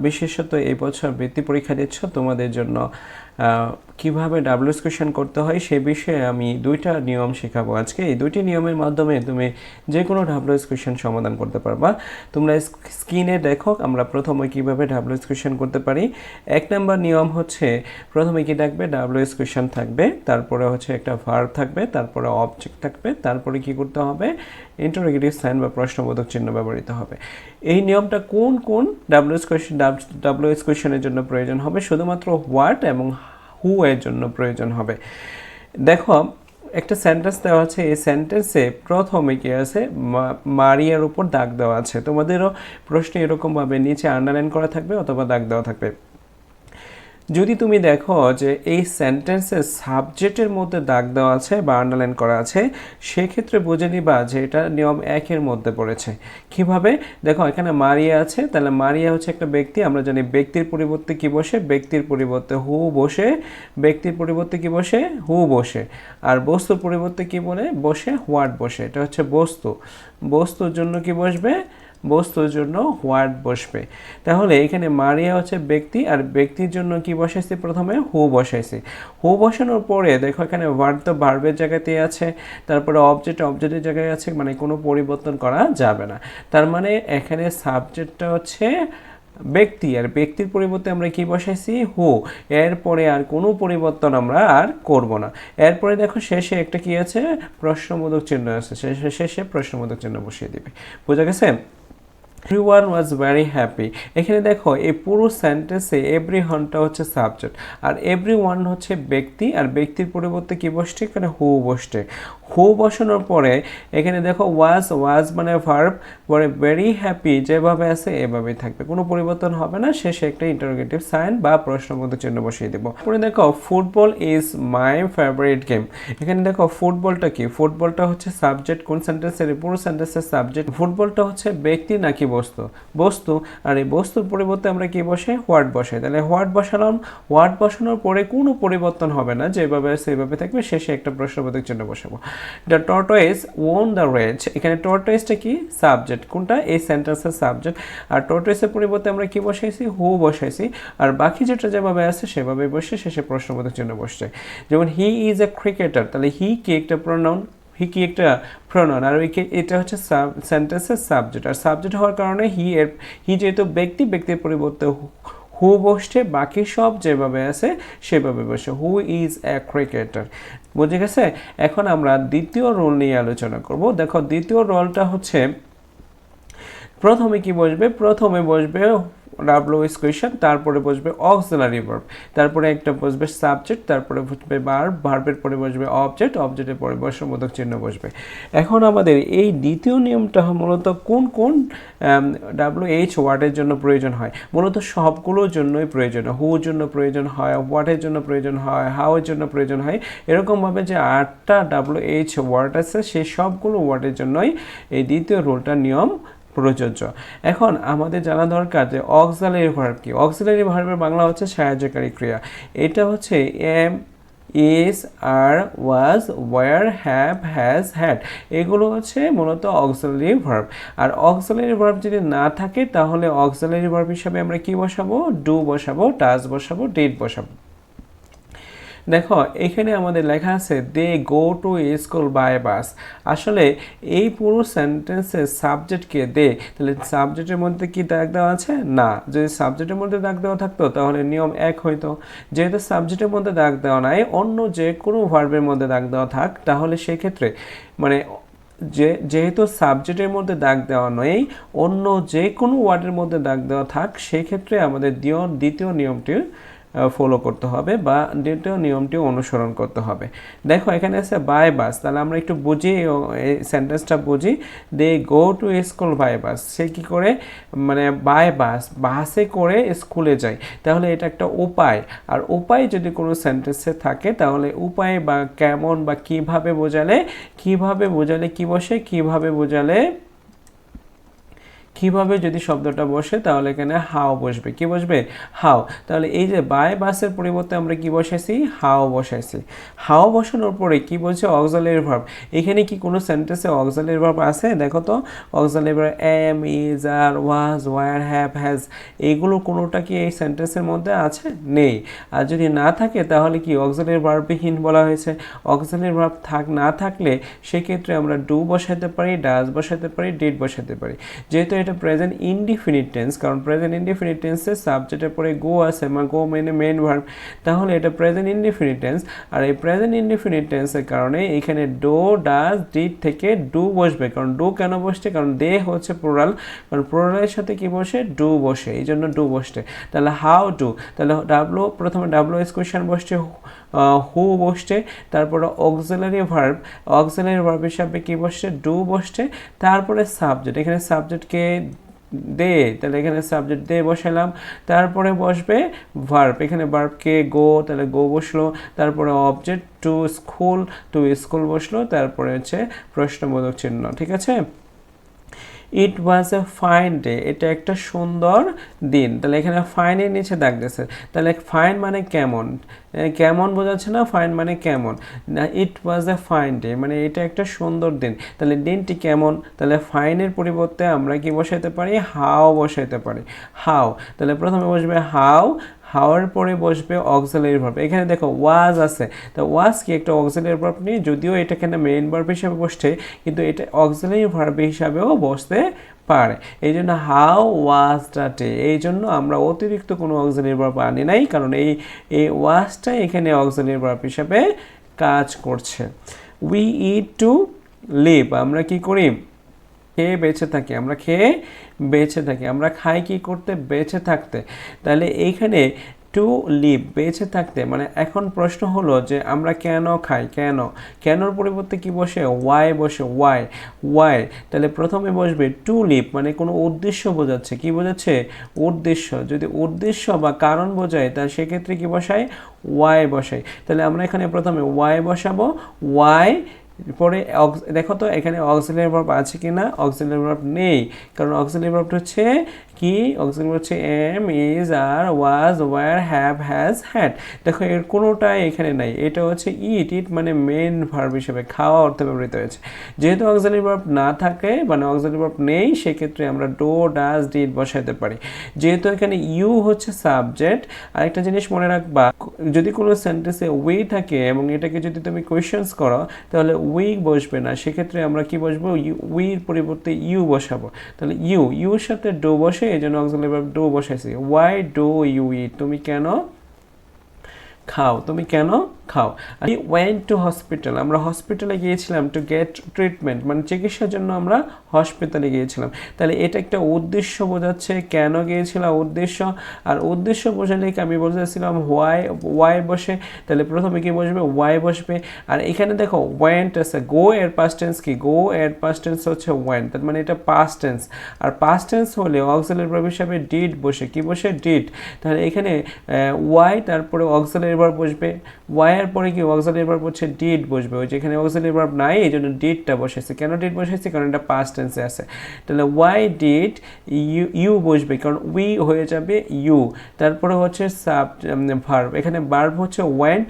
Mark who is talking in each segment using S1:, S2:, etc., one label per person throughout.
S1: বিশেষত এই বছর বৃত্তি পরীক্ষা দিচ্ছ তোমাদের জন্য কীভাবে ডাব্লিউএস কোয়েশন করতে হয় সে বিষয়ে আমি দুইটা নিয়ম শেখাবো আজকে। এই দুইটি নিয়মের মাধ্যমে তুমি যে কোনো ডাব্লিউএস কোয়েশন সমাধান করতে পারবা। তোমরা স্ক্রিনে দেখো, আমরা প্রথমে কীভাবে ডাব্লিউএস কোয়েশন করতে পারি। এক নম্বর নিয়ম হচ্ছে, প্রথমে কি থাকবে? ডাব্লিউএস কোয়েশন থাকবে, তারপরে হচ্ছে একটা ভার্ব থাকবে, তারপরে অবজেক্ট থাকবে, তারপরে কি করতে হবে? ইন্টারোগেটিভ সাইন বা প্রশ্নবোধক চিহ্ন ব্যবহৃত হবে। এই নিয়মটা কোন কোন ডাব্লিউএস কোয়েশন ডাব্লিউএস কোয়েশনের জন্য প্রয়োজন হবে? শুধুমাত্র হোয়াট এবং হু এর জন্য প্রয়োজন হবে। দেখো, একটা সেন্টেন্স দেওয়া আছে, এই সেন্টেন্সে প্রথমে কি আছে? মারিয়ার উপর দাগ দেওয়া আছে। তোমাদেরও প্রশ্ন এরকমভাবে নিচে আন্ডারলাইন করা থাকবে অথবা দাগ দেওয়া থাকবে। যদি তুমি দেখো যে এই সেন্টেন্সের সাবজেক্টের মধ্যে দাগ দেওয়া আছে বা আন্ডারলাইন করা আছে, সেক্ষেত্রে বুঝে নিবা যে এটা নিয়ম একের মধ্যে পড়েছে। কীভাবে? দেখো, এখানে মারিয়া আছে, তাহলে মারিয়া হচ্ছে একটা ব্যক্তি, আমরা জানি ব্যক্তির পরিবর্তে কি বসে? ব্যক্তির পরিবর্তে হু বসে, ব্যক্তির পরিবর্তে কি বসে? হু বসে। আর বস্তুর পরিবর্তে কি বলে? বসে হোয়াট বসে। এটা হচ্ছে বস্তু। বস্তুর জন্য কি বসবে? বস্তুর জন্য হোয়াট বসবে। তাহলে এখানে মারিয়া হচ্ছে ব্যক্তি আর ব্যক্তির জন্য কি বসাইছি? প্রথমে হু বসাইছি। হু বসানোর পরে দেখো এখানে ওয়ার্ড তো ভার্বের জায়গাতেই আছে, তারপরে অবজেক্ট অবজেক্টের জায়গায় আছে মানে কোনো পরিবর্তন করা যাবে না। তার মানে এখানে সাবজেক্টটা হচ্ছে ব্যক্তি আর ব্যক্তির পরিবর্তে আমরা কি বসাইছি? হু। এরপরে আর কোনো পরিবর্তন আমরা আর করব না। এরপরে দেখো শেষে একটা কি আছে? প্রশ্নবোধক চিহ্ন আছে। শেষে শেষে প্রশ্নবোধক চিহ্ন বসিয়ে দিবে। বোঝা গেছে? এভরিওয়ান ওয়াজ ভেরি হ্যাপি এখানে দেখো, এই পুরো সেন্টেন্সে এভরি হনটা হচ্ছে সাবজেক্ট আর এভরি ওয়ান হচ্ছে ব্যক্তি, আর ব্যক্তির পরিবর্তে কি বসছে? এখানে হু বসছে। হু বসানোর পরে, এখানে দেখো ওয়াজ ওয়াজ মানে ভার্ব পরে ভেরি হ্যাপি যেভাবে আছে এভাবেই থাকবে। কোনো পরিবর্তন হবে না, শেষে একটা ইন্টারোগেটিভ সাইন বা প্রশ্নবোধক চিহ্ন বসিয়ে দেবো। পরে দেখো football is my favourite game এখানে দেখো ফুটবলটা কি? ফুটবলটা হচ্ছে সাবজেক্ট কোন সেন্টেন্সের পুরো সেন্টেন্সের সাবজেক্ট ফুটবলটা হচ্ছে ব্যক্তি নাকি বস্তু। বস্তু, আর এই বস্তুর পরিবর্তে আমরা কি বসে হোয়াট বসাই। তাহলে হোয়াট বসালাম? হোয়াট বসানোর পরে কোনো পরিবর্তন হবে না, যেভাবে সেভাবে থাকবে। শেষে একটা প্রশ্নবোধক চিহ্ন বসাবো। The tortoise won the range এখানে টর্টোয়েসটা কি? সাবজেক্ট কোনটা? এই সেন্টেন্সের সাবজেক্ট আর টর্টোয়েসের পরিবর্তে আমরা কি বসাইছি? হু বসাইছি। আর বাকি যেটা যেভাবে আছে সেভাবে বসে শেষে প্রশ্নবোধক চিহ্ন বসছে। যেমন হি ইজ এ ক্রিকেটার তাহলে হি কি একটা প্রোনাউন হি কি একটা প্রোনাউন আর এটা হচ্ছে সাব সেন্টেন্সের সাবজেক্ট আর সাবজেক্ট হওয়ার কারণে হি এর হি যেহেতু ব্যক্তি, ব্যক্তির পরিবর্তে হু বসছে, বাকি সব যেভাবে আছে, সেভাবে বসে। হু ইজ এ ক্রিকেটার বুঝে গেছে? এখন আমরা দ্বিতীয় রোল নিয়ে আলোচনা করব। দেখো, দ্বিতীয় রোলটা হচ্ছে, প্রথমে কি বসবে? প্রথমে বসবে ডাব্লিউ কোয়েশন তারপরে বসবে অক্সিলারি ভার্ব তারপরে একটা বসবে সাবজেক্ট তারপরে বসবে ভার্ব ভার্বের পরে বসবে অবজেক্ট অবজেক্টের পরে বর্ষবোধক চিহ্ন বসবে। এখন আমাদের এই দ্বিতীয় নিয়মটা মূলত কোন কোন ডাব্লিউ এইচ ওয়ার্ডের জন্য প্রয়োজন হয়? মূলত সবগুলোর জন্যই প্রয়োজন হুর জন্য প্রয়োজন হয় হোয়াটের জন্য প্রয়োজন হয় হাউ এর জন্য প্রয়োজন হয়। এরকমভাবে যে আটটা ডাব্লিউ এইচ ওয়ার্ড আছে সেই সবগুলো ওয়ার্ডের জন্যই এই দ্বিতীয় রুলটার নিয়ম প্রযোজ্য। এখন আমাদের জানা দরকার যে অক্সিলারি ভার্ব কি? অক্সিলারি ভার্বের বাংলা হচ্ছে সাহায্যকারী ক্রিয়া। এটা হচ্ছে am is are was were have has had এগুলো হচ্ছে মূলত অক্সিলারি ভার্ব। আর অক্সিলারি ভার্ব যদি না থাকে, তাহলে অক্সিলারি ভার্ব হিসাবে আমরা কি বসাবো? ডু বসাবো টাচ বসাবো ডেট বসাবো। দেখো, এখানে আমাদের লেখা আছে they go to school by bus আসলে এই পুরো সেন্টেন্সের সাবজেক্টকে দে তাহলে সাবজেক্টের মধ্যে কি দাগ দেওয়া আছে? না। যদি সাবজেক্টের মধ্যে দাগ দেওয়া থাকতো, তাহলে নিয়ম এক হইতো। যেহেতু সাবজেক্টের মধ্যে দাগ দেওয়া নাই, অন্য যে কোনো ভার্বের মধ্যে দাগ দেওয়া থাক, তাহলে সেক্ষেত্রে মানে যে, যেহেতু সাবজেক্টের মধ্যে দাগ দেওয়া নেই, অন্য যে কোনো ওয়ার্ডের মধ্যে দাগ দেওয়া থাক, সেক্ষেত্রে আমাদের দ্বিতীয়- দ্বিতীয় নিয়মটি ফলো করতে হবে বা দ্বিতীয় নিয়মটি অনুসরণ করতে হবে। দেখো, এখানে আছে বাই বাস তাহলে আমরা একটু বুঝি এই সেন্টেন্সটা বুঝি। They go to school by bus সে কী করে? মানে বাই বাস বাসে করে স্কুলে যায়। তাহলে এটা একটা উপায়। আর উপায় যদি কোনো সেন্টেন্সে থাকে, তাহলে উপায় বা কেমন বা কীভাবে বোঝালে কীভাবে বোঝালে কি বসে, কীভাবে বোঝালে কীভাবে যদি শব্দটা বসে, তাহলে এখানে হাও বসবে। কি বসবে? হাও। তাহলে এই যে বাই বাসের পরিবর্তে আমরা কি বসাইছি? হাও বসাইছি। হাও বসানোর পরে কি বলছে? Auxiliary verb. এখানে কি কোনো সেন্টেন্সে অক্সালের ভার্ব আছে? দেখো তো auxiliary verb am, is, are, was, were, have, has. এগুলো কোনোটা কি এই সেন্টেন্সের মধ্যে আছে? নেই। আর যদি না থাকে, তাহলে কি অক্সালের ভার্ববিহীন বলা হয়েছে? অক্সালের ভার্ব থাক, না থাকলে সেক্ষেত্রে আমরা ডু বসাতে পারি ডাজ বসাতে পারি ডিড বসাতে পারি। যেহেতু এটা প্রেজেন্ট ইনডিফিনিট টেন্স কারণ প্রেজেন্ট ইনডিফিনিট টেন্সে সাবজেক্টের পরে গো আছে মানে গো মেনে মেন ভার্ব তাহলে এটা প্রেজেন্ট ইনডিফিনিট টেন্স আর এই প্রেজেন্ট ইনডিফিনিট টেন্সের কারণে এখানে ডো ডাজ ডিড থেকে ডু বসবে, কারণ ডু কেন বসছে? কারণ দে হচ্ছে প্লোরাল কারণ প্লোরালের সাথে কি বসে? ডু বসে, এই জন্য ডু বসছে। তাহলে হাউ ডু তাহলে ডাব্লু প্রথমে ডাব্লু এস কোয়েশন বসছে, হু বসছে, তারপরে অক্সিলারি ভার্ব অক্সিলারি ভার্ব হিসাবে কি বসছে? ডু বসছে, তারপরে সাবজেক্ট এখানে সাবজেক্টকে দে, তাহলে এখানে সাবজেক্ট দে বসালাম। তারপরে বসবে ভার্ব এখানে ভার্বকে গো তাহলে গো বসল। তারপরে object to school to school বসল। তারপরে হচ্ছে প্রশ্নবোধক চিহ্ন, ঠিক আছে? ইট ওয়াজ এ ফাইন ডে এটা একটা সুন্দর দিন। তাহলে এখানে ফাইনের নিচে দিয়েছে। তাহলে ফাইন মানে কেমন? কেমন বোঝাচ্ছে না? ফাইন মানে কেমন? না ইট ওয়াজ এ ফাইন ডে মানে এটা একটা সুন্দর দিন। তাহলে দিনটি কেমন? তাহলে ফাইনের পরিবর্তে আমরা কি বসাইতে পারি? হাও বসাইতে পারি। হাও তাহলে প্রথমে বসবে হাও হাওয়ার পরে বসবে অক্সিলারি ভার্ব এখানে দেখো ওয়াজ আছে। তো ওয়াজ কি একটা অক্সিলারি ভার্ব নেই যদিও এটা এখানে মেইন ভার্ব হিসাবে বসছে, কিন্তু এটা অক্সিলারি ভার্ব হিসাবেও বসতে পারে। এই জন্য হাউ ওয়াজ ডে এই জন্য আমরা অতিরিক্ত কোনো অক্সিলারি ভার্ব আনি নাই, কারণ এই এই ওয়াজটা এখানে অক্সিলারি ভার্ব হিসাবে কাজ করছে। উই ইট টু লিভ আমরা কি করি? খেয়ে বেঁচে থাকি, আমরা খেয়ে বেঁচে থাকি, আমরা খাই কি করতে? বেঁচে থাকতে। তাহলে এইখানে টু লিভ বেঁচে থাকতে মানে এখন প্রশ্ন হলো যে আমরা কেন খাই? কেন? কেনর পরিবর্তে কি বসে? ওয়াই বসে? ওয়াই ওয়াই তাহলে প্রথমে বসবে টু লিভ মানে কোনো উদ্দেশ্য বোঝাচ্ছে। কি বোঝাচ্ছে? উদ্দেশ্য। যদি উদ্দেশ্য বা কারণ বোঝায়, তাহলে সেক্ষেত্রে কি বসায়? ওয়াই বসাই তাহলে আমরা এখানে প্রথমে ওয়াই বসাবো। ওয়াই পরে দেখো তো, এখানে অক্সিলারি ভার্ব আছে কিনা? অক্সিলারি ভার্ব নেই। কারণ অক্সিলারি ভার্বটা হচ্ছে কি? অক্সিলারি হচ্ছে am is are was were have has had দেখো, এর কোনোটাই এখানে নাই। এটা হচ্ছে ইট ইট মানে মেন ভার্ব হিসেবে খাওয়া অর্থে ব্যবহৃত হয়েছে। যেহেতু অক্সিলারি ভার্ব না থাকে মানে অক্সিলারি ভার্ব নেই, সেক্ষেত্রে আমরা ডো ডাজ ডিড বসাইতে পারি। যেহেতু এখানে ইউ হচ্ছে সাবজেক্ট আরেকটা জিনিস মনে রাখবা, যদি কোনো সেন্টেন্সে উই থাকে এবং এটাকে যদি তুমি কোয়েশ্চেন্স করো, তাহলে উই বসবে না। সেক্ষেত্রে আমরা কি বসবো? উইর পরিবর্তে ইউ বসাবো। তাহলে ইউ ইউর সাথে ডো বসে এই জন্য অক্সিলারি ভার্ব ডো বসাইছি। ওয়াই ডো ইউ ইট তুমি কেন খাও। তুমি কেন? খাও। উই ওয়েন্ট টু হসপিটাল আমরা হসপিটালে গিয়েছিলাম টু গেট ট্রিটমেন্ট মানে চিকিৎসার জন্য আমরা হসপিটালে গিয়েছিলাম। তাহলে এটা একটা উদ্দেশ্য বোঝাচ্ছে কেন গিয়েছিলাম উদ্দেশ্য? আর উদ্দেশ্য বোঝালে কি আমি বলতেছিলাম ওয়াই ওয়াই বসে? তাহলে প্রথমে কি বসবে? ওয়াই বসবে? আর এখানে দেখো ওয়েন্ট আছে। গো এর পাস্ট টেন্স কি? গো এর পাস্ট টেন্স হচ্ছে ওয়েন্ট তার মানে এটা পাস্ট টেন্স আর পাস্ট টেন্স হলে অক্সিলারি ভার্ব হিসাবে ডিড বসে। কি বসে? ডিড তাহলে এখানে ওয়াই তারপরে অক্সিলারি ভার্ব বসবে ওয়াই এর পরে কি অক্সিলারি ভার্ব হচ্ছে ডিড বসবে। ওই যেখানে অক্সিলারি ভার্ব নাই, এই জন্য ডিডটা বসেছে। কেন ডিড বসেছে? কারণ এটা পাস্ট টেন্সে আছে। তাহলে ওয়াই ডিড ইউ ইউ বসবে, কারণ উই হয়ে যাবে ইউ তারপরে হচ্ছে সাব ভার্ব এখানে ভার্ব হচ্ছে ওয়েন্ট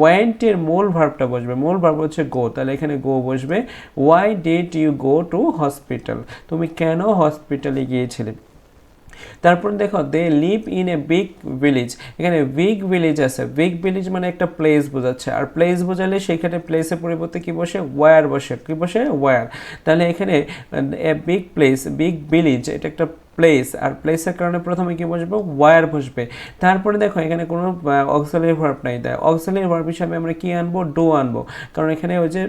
S1: ওয়েন্টের মূল ভার্বটা বসবে। মূল ভার্ব হচ্ছে গো তাহলে এখানে গো বসবে। Why did you go to hospital তুমি কেন হসপিটালে গিয়েছিলে? তারপর দেখো they live in a big village এখানে বিগ ভিলেজ আছে। বিগ ভিলেজ মানে একটা প্লেস বোঝাচ্ছে। আর প্লেস বোঝালে সেখানে প্লেসের পরিবর্তে কি বসে? ওয়ার বসে। কি বসে? ওয়ার তাহলে এখানে a big place big village এটা একটা প্লেস আর প্লেসের কারণে প্রথমে কি বসবে? ওয়ার বসবে। তারপরে দেখো, এখানে কোনো অক্সিলারি ভার্ব নাই। দেয় অক্সিলারি ভার্ব হিসাবে আমরা কি আনব? ডো আনব। কারণ এখানে ওই যে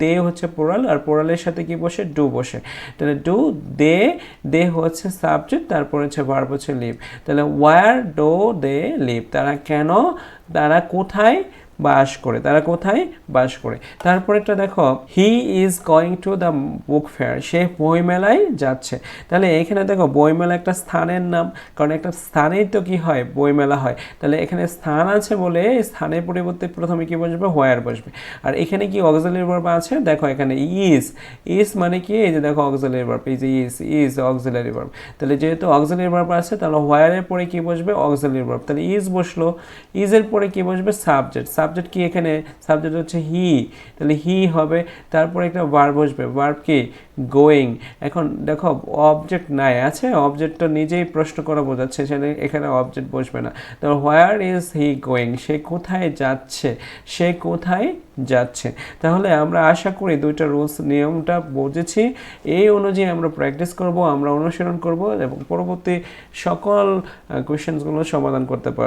S1: দে হচ্ছে পোড়াল আর পোড়ালের সাথে কি বসে? ডু বসে। তাহলে ডু দে দে হচ্ছে সাবজেক্ট তারপর হচ্ছে ভার্ব হচ্ছে লিভ তাহলে ওয়ার ডো দে লিভ তারা কেন? তারা কোথায়? বাস করে। তারা কোথায়? বাস করে। তারপরেরটা দেখো he is going to the book fair সে বইমেলায় যাচ্ছে। তাহলে এখানে দেখো, বইমেলা একটা স্থানের নাম, কারণ একটা স্থানেই তো কি হয়? বইমেলা হয়। তাহলে এখানে স্থান আছে বলে স্থানের পরিবর্তে প্রথমে কি বসবে? হোয়ার বসবে। আর এখানে কি অক্সিলারি ভার্ব আছে? দেখো এখানে ইজ ইজ মানে কি? এই যে দেখো অক্সিলারি ভার্ব এই যে ইজ ইজ অক্সিলারি ভার্ব তাহলে যেহেতু অক্সিলারি ভার্ব আছে, তাহলে হোয়ারের পরে কি বসবে? অক্সিলারি ভার্ব তাহলে ইজ বসল। ইজের পরে কি বসবে? সাবজেক্ট সাবজেক্ট কি এখানে? সাবজেক্ট হচ্ছে হি তাহলে হি হবে, তারপরে একটা ভার্ব বসবে। ভার্ব কি? গোয়িং এখন দেখো অবজেক্ট নাই, আছে? অবজেক্টটা নিজেই প্রশ্ন করা বোঝাচ্ছে, সেখানে এখানে অবজেক্ট বসবে না। তো হোয়ার ইজ হি গোয়িং সে কোথায় যাচ্ছে? সে কোথায় যাচ্ছে? তাহলে আমরা আশা করি দুইটা রুলস নিয়মটা বুঝেছি। এই অনুযায়ী আমরা প্র্যাকটিস করব, আমরা অনুসরণ করব এবং পরবর্তী সকল কোয়েশ্চেন্সগুলো সমাধান করতে পারব।